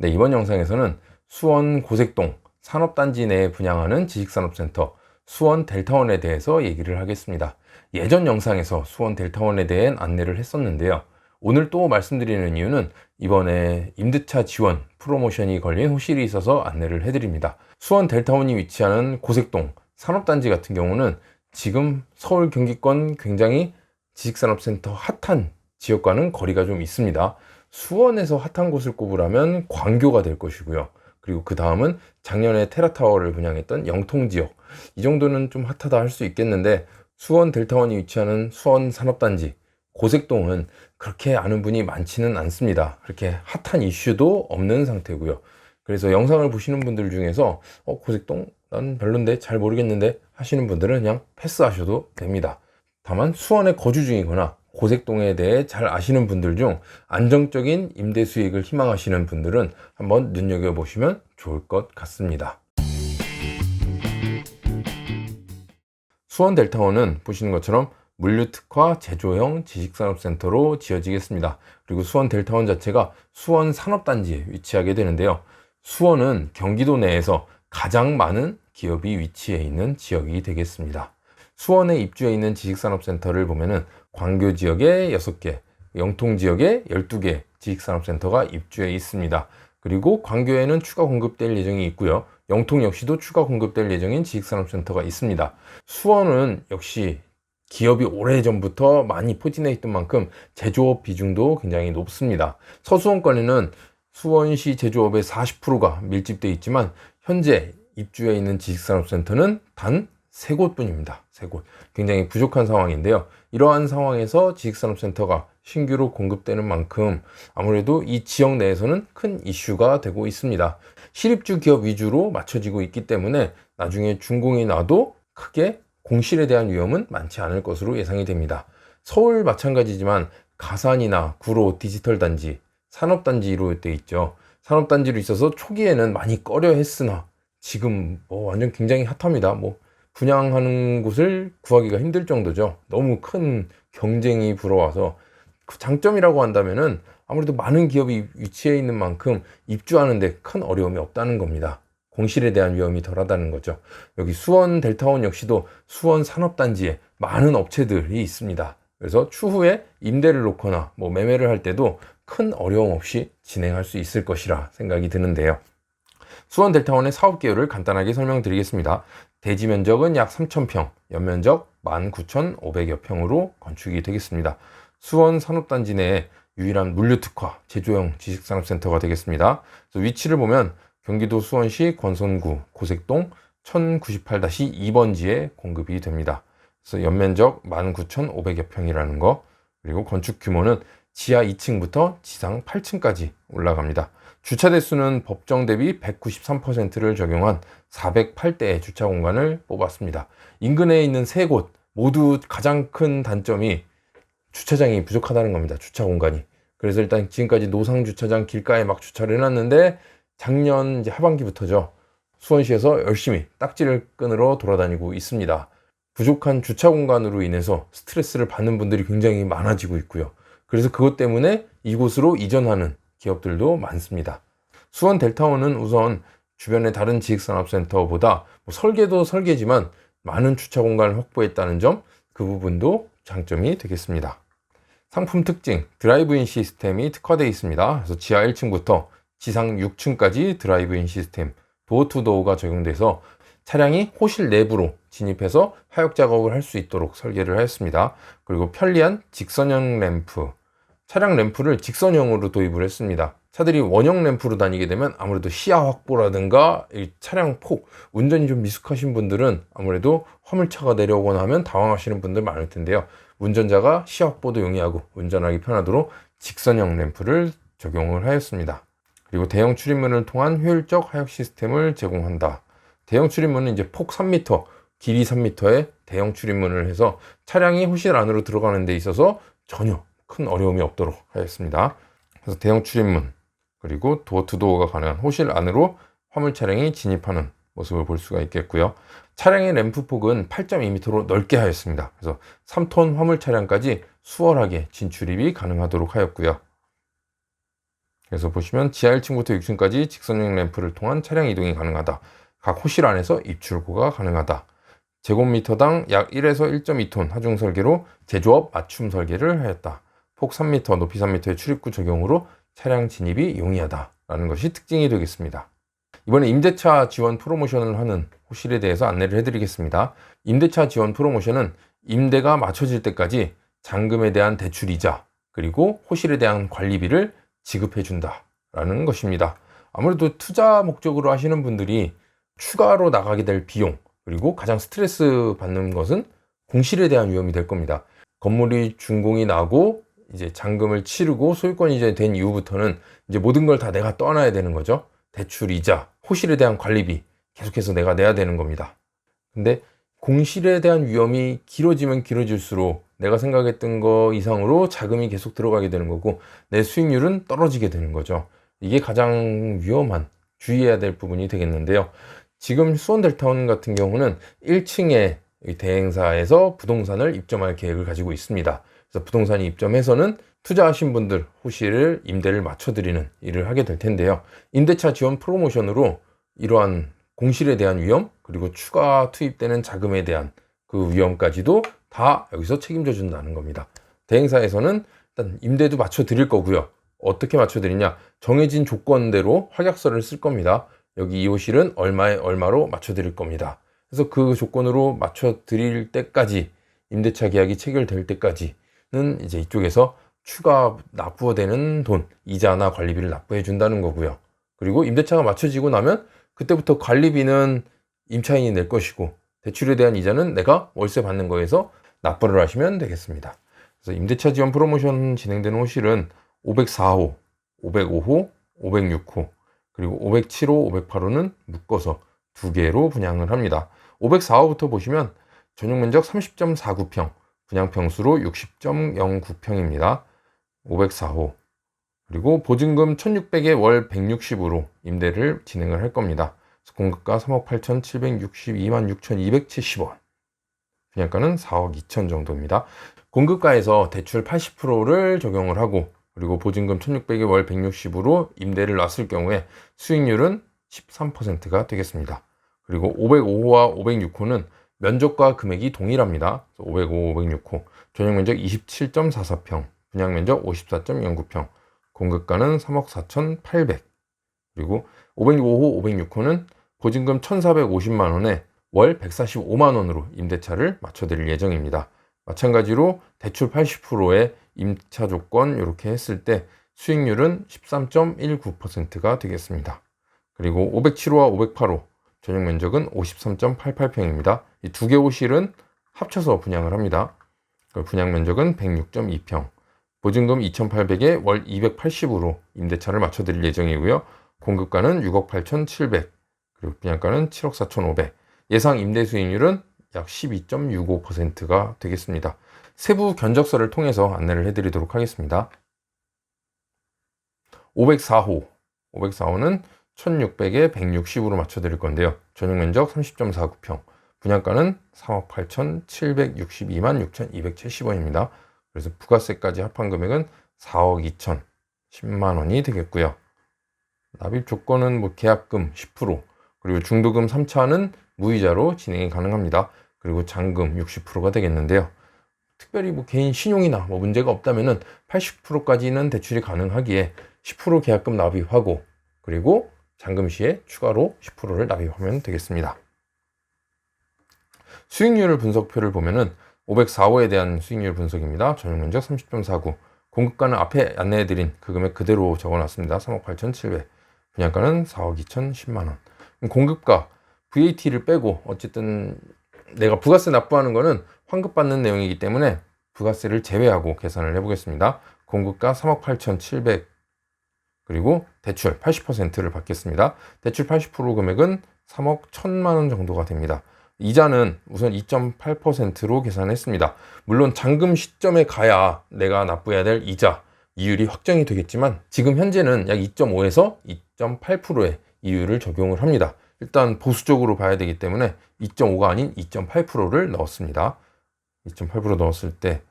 네, 이번 영상에서는 수원 고색동 산업단지 내에 분양하는 지식산업센터 수원 델타원에 대해서 얘기를 하겠습니다. 예전 영상에서 수원 델타원에 대한 안내를 했었는데요. 오늘 또 말씀드리는 이유는 이번에 임대차 지원 프로모션이 걸린 호실이 있어서 안내를 해드립니다. 수원 델타원이 위치하는 고색동 산업단지 같은 경우는 지금 서울 경기권 굉장히 지식산업센터 핫한 지역과는 거리가 좀 있습니다. 수원에서 핫한 곳을 꼽으라면 광교가 될 것이고요. 그리고 그 다음은 작년에 테라타워를 분양했던 영통 지역. 이 정도는 좀 핫하다 할 수 있겠는데 수원 델타원이 위치하는 수원 산업단지 고색동은 그렇게 아는 분이 많지는 않습니다. 그렇게 핫한 이슈도 없는 상태고요. 그래서 영상을 보시는 분들 중에서 어, 고색동 난 별론데 잘 모르겠는데 하시는 분들은 그냥 패스하셔도 됩니다. 다만 수원에 거주 중이거나 고색동에 대해 잘 아시는 분들 중 안정적인 임대 수익을 희망하시는 분들은 한번 눈여겨보시면 좋을 것 같습니다. 수원 델타원은 보시는 것처럼 물류특화 제조형 지식산업센터로 지어지겠습니다. 그리고 수원 델타원 자체가 수원 산업단지에 위치하게 되는데요. 수원은 경기도 내에서 가장 많은 기업이 위치해 있는 지역이 되겠습니다. 수원에 입주해 있는 지식산업센터를 보면은 광교 지역에 6개, 영통 지역에 12개 지식산업센터가 입주해 있습니다. 그리고 광교에는 추가 공급될 예정이 있고요. 영통 역시도 추가 공급될 예정인 지식산업센터가 있습니다. 수원은 역시 기업이 오래전부터 많이 포진해 있던 만큼 제조업 비중도 굉장히 높습니다. 서수원권에는 수원시 제조업의 40%가 밀집되어 있지만 현재 입주해 있는 지식산업센터는 단세 곳뿐입니다. 세 곳. 굉장히 부족한 상황인데요. 이러한 상황에서 지식산업센터가 신규로 공급되는 만큼 아무래도 이 지역 내에서는 큰 이슈가 되고 있습니다. 실입주 기업 위주로 맞춰지고 있기 때문에 나중에 준공이 나도 크게 공실에 대한 위험은 많지 않을 것으로 예상이 됩니다. 서울 마찬가지지만 가산이나 구로 디지털 단지, 산업 단지로 돼 있죠. 산업 단지로 있어서 초기에는 많이 꺼려 했으나 지금 뭐 완전 굉장히 핫합니다. 뭐 분양하는 곳을 구하기가 힘들 정도죠. 너무 큰 경쟁이 불어와서 그 장점이라고 한다면은 아무래도 많은 기업이 위치해 있는 만큼 입주하는데 큰 어려움이 없다는 겁니다. 공실에 대한 위험이 덜하다는 거죠. 여기 수원 델타원 역시도 수원 산업단지에 많은 업체들이 있습니다. 그래서 추후에 임대를 놓거나 뭐 매매를 할 때도 큰 어려움 없이 진행할 수 있을 것이라 생각이 드는데요. 수원 델타원의 사업 개요를 간단하게 설명드리겠습니다. 대지 면적은 약 3,000평, 연면적 19,500여 평으로 건축이 되겠습니다. 수원 산업단지 내에 유일한 물류특화 제조형 지식산업센터가 되겠습니다. 위치를 보면 경기도 수원시 권선구 고색동 1098-2번지에 공급이 됩니다. 그래서 연면적 19,500여 평이라는 거 그리고 건축 규모는 지하 2층부터 지상 8층까지 올라갑니다. 주차 대수는 법정 대비 193%를 적용한 408대의 주차 공간을 뽑았습니다. 인근에 있는 세 곳 모두 가장 큰 단점이 주차장이 부족하다는 겁니다. 주차 공간이. 그래서 일단 지금까지 노상 주차장 길가에 막 주차를 해놨는데 작년 이제 하반기부터죠. 수원시에서 열심히 딱지를 끊으러 돌아다니고 있습니다. 부족한 주차 공간으로 인해서 스트레스를 받는 분들이 굉장히 많아지고 있고요. 그래서 그것 때문에 이곳으로 이전하는 기업들도 많습니다. 수원 델타원은 우선 주변의 다른 지식산업센터보다 뭐 설계도 설계지만 많은 주차 공간을 확보했다는 점, 그 부분도 장점이 되겠습니다. 상품 특징, 드라이브인 시스템이 특화되어 있습니다. 그래서 지하 1층부터 지상 6층까지 드라이브인 시스템, 도어투도어가 적용돼서 차량이 호실 내부로 진입해서 하역 작업을 할 수 있도록 설계를 하였습니다. 그리고 편리한 직선형 램프, 차량 램프를 직선형으로 도입을 했습니다. 차들이 원형 램프로 다니게 되면 아무래도 시야 확보라든가 차량 폭, 운전이 좀 미숙하신 분들은 아무래도 화물차가 내려오거나 하면 당황하시는 분들 많을 텐데요. 운전자가 시야 확보도 용이하고 운전하기 편하도록 직선형 램프를 적용을 하였습니다. 그리고 대형 출입문을 통한 효율적 하역 시스템을 제공한다. 대형 출입문은 이제 폭 3m, 길이 3m의 대형 출입문을 해서 차량이 호실 안으로 들어가는 데 있어서 전혀 큰 어려움이 없도록 하였습니다. 그래서 대형 출입문 그리고 도어 투 도어가 가능한 호실 안으로 화물 차량이 진입하는 모습을 볼 수가 있겠고요. 차량의 램프 폭은 8.2m로 넓게 하였습니다. 그래서 3톤 화물 차량까지 수월하게 진출입이 가능하도록 하였고요. 그래서 보시면 지하 1층부터 6층까지 직선형 램프를 통한 차량 이동이 가능하다. 각 호실 안에서 입출고가 가능하다. 제곱미터당 약 1에서 1.2톤 하중 설계로 제조업 맞춤 설계를 하였다. 폭 3m, 높이 3m의 출입구 적용으로 차량 진입이 용이하다라는 것이 특징이 되겠습니다. 이번에 임대차 지원 프로모션을 하는 호실에 대해서 안내를 해드리겠습니다. 임대차 지원 프로모션은 임대가 맞춰질 때까지 잔금에 대한 대출 이자 그리고 호실에 대한 관리비를 지급해 준다라는 것입니다. 아무래도 투자 목적으로 하시는 분들이 추가로 나가게 될 비용 그리고 가장 스트레스 받는 것은 공실에 대한 위험이 될 겁니다. 건물이 준공이 나고 이제 잔금을 치르고 소유권이 이제 된 이후부터는 이제 모든 걸 다 내가 떠나야 되는 거죠. 대출 이자 호실에 대한 관리비 계속해서 내가 내야 되는 겁니다. 근데 공실에 대한 위험이 길어지면 길어질수록 내가 생각했던 거 이상으로 자금이 계속 들어가게 되는 거고 내 수익률은 떨어지게 되는 거죠. 이게 가장 위험한 주의해야 될 부분이 되겠는데요. 지금 수원 델타운 같은 경우는 1층에 대행사에서 부동산을 입점할 계획을 가지고 있습니다. 그래서 부동산이 입점해서는 투자하신 분들 호실을 임대를 맞춰드리는 일을 하게 될 텐데요. 임대차 지원 프로모션으로 이러한 공실에 대한 위험 그리고 추가 투입되는 자금에 대한 그 위험까지도 다 여기서 책임져 준다는 겁니다. 대행사에서는 일단 임대도 맞춰 드릴 거고요. 어떻게 맞춰 드리냐? 정해진 조건대로 확약서를 쓸 겁니다. 여기 이 호실은 얼마에 얼마로 맞춰 드릴 겁니다. 그래서 그 조건으로 맞춰 드릴 때까지 임대차 계약이 체결될 때까지 는 이제 이쪽에서 추가 납부되는 돈, 이자나 관리비를 납부해 준다는 거고요. 그리고 임대차가 맞춰지고 나면 그때부터 관리비는 임차인이 낼 것이고 대출에 대한 이자는 내가 월세 받는 거에서 납부를 하시면 되겠습니다. 그래서 임대차 지원 프로모션 진행되는 호실은 504호, 505호, 506호, 그리고 507호, 508호는 묶어서 두 개로 분양을 합니다. 504호부터 보시면 전용 면적 30.49평, 분양 평수로 60.09평입니다. 504호. 그리고 보증금 1,600에 월 160으로 임대를 진행을 할 겁니다. 공급가 3억 8,762만 6,270원. 분양가는 4억 2천 정도입니다. 공급가에서 대출 80%를 적용을 하고 그리고 보증금 1,600에 월 160으로 임대를 놨을 경우에 수익률은 13%가 되겠습니다. 그리고 505호와 506호는 면적과 금액이 동일합니다. 505, 506호. 전용 면적 27.44평, 분양 면적 54.09평, 공급가는 3억 4,800. 그리고 505호, 506호는 보증금 1,450만 원에 월 145만 원으로 임대차를 맞춰 드릴 예정입니다. 마찬가지로 대출 80%의 임차 조건 이렇게 했을 때 수익률은 13.19%가 되겠습니다. 그리고 507호와 508호 전용 면적은 53.88평입니다. 이 두 개 호실은 합쳐서 분양을 합니다. 분양 면적은 106.2평. 보증금 2,800에 월 280으로 임대차를 맞춰드릴 예정이고요. 공급가는 6억 8,700, 그리고 분양가는 7억 4,500. 예상 임대 수익률은 약 12.65%가 되겠습니다. 세부 견적서를 통해서 안내를 해드리도록 하겠습니다. 504호. 504호는 1600에 160으로 맞춰 드릴 건데요. 전용 면적 30.49평. 분양가는 3억 8,762만 6,270원입니다. 그래서 부가세까지 합한 금액은 4억 2천 10만 원이 되겠고요. 납입 조건은 뭐 계약금 10% 그리고 중도금 3차는 무이자로 진행이 가능합니다. 그리고 잔금 60%가 되겠는데요. 특별히 뭐 개인 신용이나 뭐 문제가 없다면은 80%까지는 대출이 가능하기에 10% 계약금 납입하고 그리고 잔금 시에 추가로 10%를 납입하면 되겠습니다. 수익률 분석표를 보면은 504호에 대한 수익률 분석입니다. 전용 면적 30.49. 공급가는 앞에 안내해드린 그 금액 그대로 적어놨습니다. 3억 8,700. 분양가는 4억 2천 10만 원. 공급가 VAT를 빼고 어쨌든 내가 부가세 납부하는 거는 환급받는 내용이기 때문에 부가세를 제외하고 계산을 해보겠습니다. 공급가 3억 8,700 그리고 대출 80%를 받겠습니다. 대출 80% 금액은 3억 1천만 원 정도가 됩니다. 이자는 우선 2.8%로 계산했습니다. 물론 잔금 시점에 가야 내가 납부해야 될 이자 이율이 확정이 되겠지만 지금 현재는 약 2.5에서 2.8%의 이율을 적용을 합니다. 일단 보수적으로 봐야 되기 때문에 2.5가 아닌 2.8%를 넣었습니다. 2.8% 넣었을 때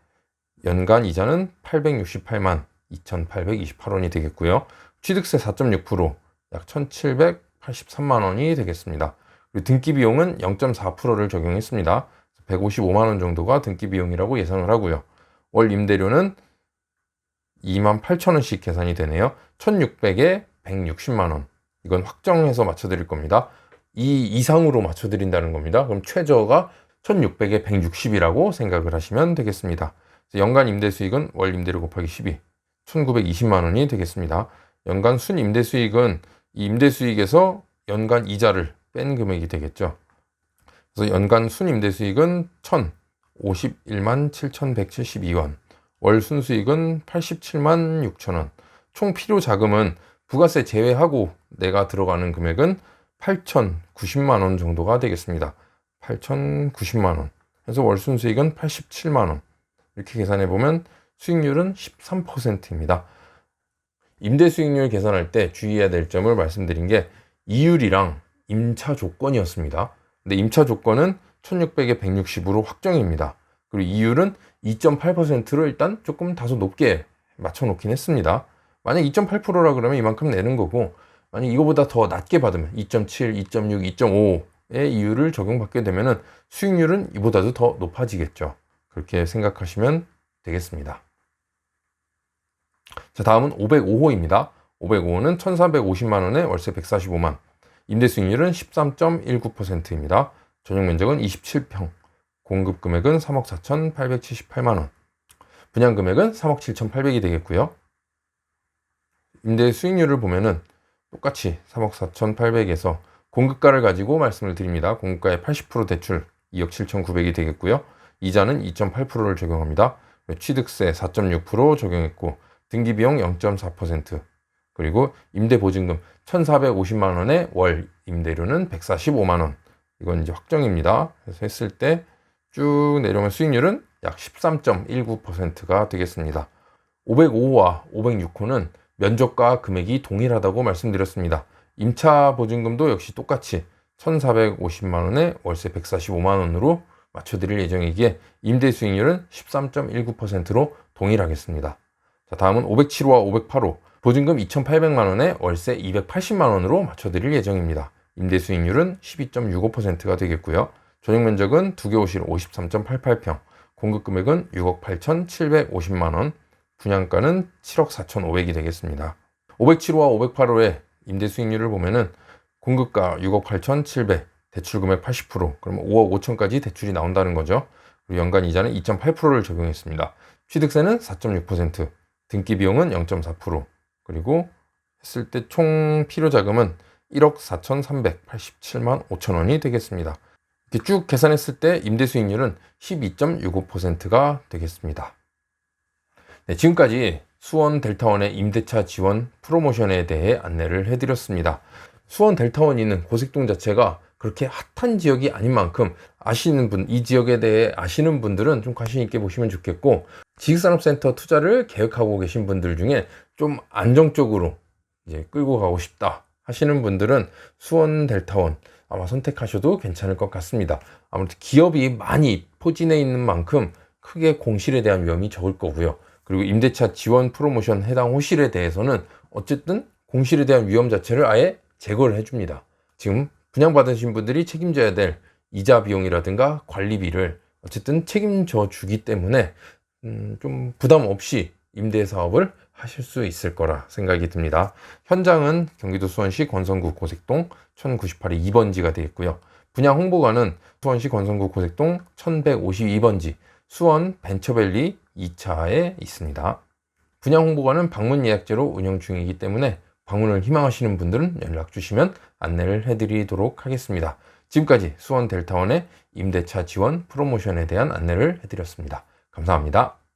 연간 이자는 868만 2,828원이 되겠고요. 취득세 4.6%약 1,783만 원이 되겠습니다. 그리고 등기 비용은 0.4%를 적용했습니다. 155만 원 정도가 등기 비용이라고 예상을 하고요. 월 임대료는 2만 8천 원씩 계산이 되네요. 1,600에 160만 원. 이건 확정해서 맞춰드릴 겁니다. 이 이상으로 맞춰드린다는 겁니다. 그럼 최저가 1,600에 160이라고 생각을 하시면 되겠습니다. 연간 임대 수익은 월 임대료 곱하기 12, 1,920만 원이 되겠습니다. 연간 순 임대 수익은 이 임대 수익에서 연간 이자를 뺀 금액이 되겠죠. 그래서 연간 순 임대 수익은 1,051만 7,172원, 월 순수익은 87만 6천 원, 총 필요 자금은 부가세 제외하고 내가 들어가는 금액은 8,090만 원 정도가 되겠습니다. 8,090만 원. 그래서 월 순수익은 87만 원. 이렇게 계산해 보면 수익률은 13%입니다. 임대 수익률 계산할 때 주의해야 될 점을 말씀드린 게 이율이랑 임차 조건이었습니다. 근데 임차 조건은 1600에 160으로 확정입니다. 그리고 이율은 2.8%로 일단 조금 다소 높게 맞춰 놓긴 했습니다. 만약 2.8%라 그러면 이만큼 내는 거고 만약 이거보다 더 낮게 받으면 2.7, 2.6, 2.5의 이율을 적용받게 되면은 수익률은 이보다도 더 높아지겠죠. 그렇게 생각하시면 되겠습니다. 자, 다음은 505호입니다. 505호는 1,450만 원에 월세 145만. 임대 수익률은 13.19%입니다. 전용 면적은 27평. 공급 금액은 3억 4,878만 원. 분양 금액은 3억 7,800이 되겠고요. 임대 수익률을 보면은 똑같이 3억 4,800에서 공급가를 가지고 말씀을 드립니다. 공급가의 80% 대출 2억 7,900이 되겠고요. 이자는 2.8%를 적용합니다. 취득세 4.6% 적용했고 등기비용 0.4% 그리고 임대보증금 1,450만 원에 월 임대료는 145만 원. 이건 이제 확정입니다. 그래서 했을 때 쭉 내려오면 수익률은 약 13.19%가 되겠습니다. 505호와 506호는 면적과 금액이 동일하다고 말씀드렸습니다. 임차 보증금도 역시 똑같이 1,450만 원에 월세 145만 원으로 맞춰드릴 예정이기에 임대 수익률은 13.19%로 동일하겠습니다. 자, 다음은 507호와 508호 보증금 2,800만 원에 월세 280만 원으로 맞춰드릴 예정입니다. 임대 수익률은 12.65%가 되겠고요. 전용 면적은 두개 호실 53.88평, 공급 금액은 6억 8,750만 원, 분양가는 7억 4,500이 되겠습니다. 507호와 508호의 임대 수익률을 보면은 공급가 6억 8,700, 대출 금액 80%, 그러면 5억 5천까지 대출이 나온다는 거죠. 그리고 연간 이자는 2.8%를 적용했습니다. 취득세는 4.6%, 등기 비용은 0.4%, 그리고 했을 때 총 필요 자금은 1억 4,387만 5천 원이 되겠습니다. 이렇게 쭉 계산했을 때 임대 수익률은 12.65%가 되겠습니다. 네, 지금까지 수원 델타원의 임대차 지원 프로모션에 대해 안내를 해드렸습니다. 수원 델타원이 있는 고색동 자체가 그렇게 핫한 지역이 아닌 만큼 아시는 분, 이 지역에 대해 아시는 분들은 좀 관심 있게 보시면 좋겠고, 지식산업센터 투자를 계획하고 계신 분들 중에 좀 안정적으로 이제 끌고 가고 싶다 하시는 분들은 수원 델타원 아마 선택하셔도 괜찮을 것 같습니다. 아무튼 기업이 많이 포진해 있는 만큼 크게 공실에 대한 위험이 적을 거고요. 그리고 임대차 지원 프로모션 해당 호실에 대해서는 어쨌든 공실에 대한 위험 자체를 아예 제거를 해줍니다. 지금 분양받으신 분들이 책임져야 될 이자 비용이라든가 관리비를 어쨌든 책임져 주기 때문에 음, 좀 부담 없이 임대 사업을 하실 수 있을 거라 생각이 듭니다. 현장은 경기도 수원시 권성구 고색동 1098의 2번지가 되어 있고요. 분양 홍보관은 수원시 권성구 고색동 1152번지 수원 벤처밸리 2차에 있습니다. 분양 홍보관은 방문 예약제로 운영 중이기 때문에 방문을 희망하시는 분들은 연락 주시면 안내를 해드리도록 하겠습니다. 지금까지 수원 델타원의 임대차 지원 프로모션에 대한 안내를 해드렸습니다. 감사합니다.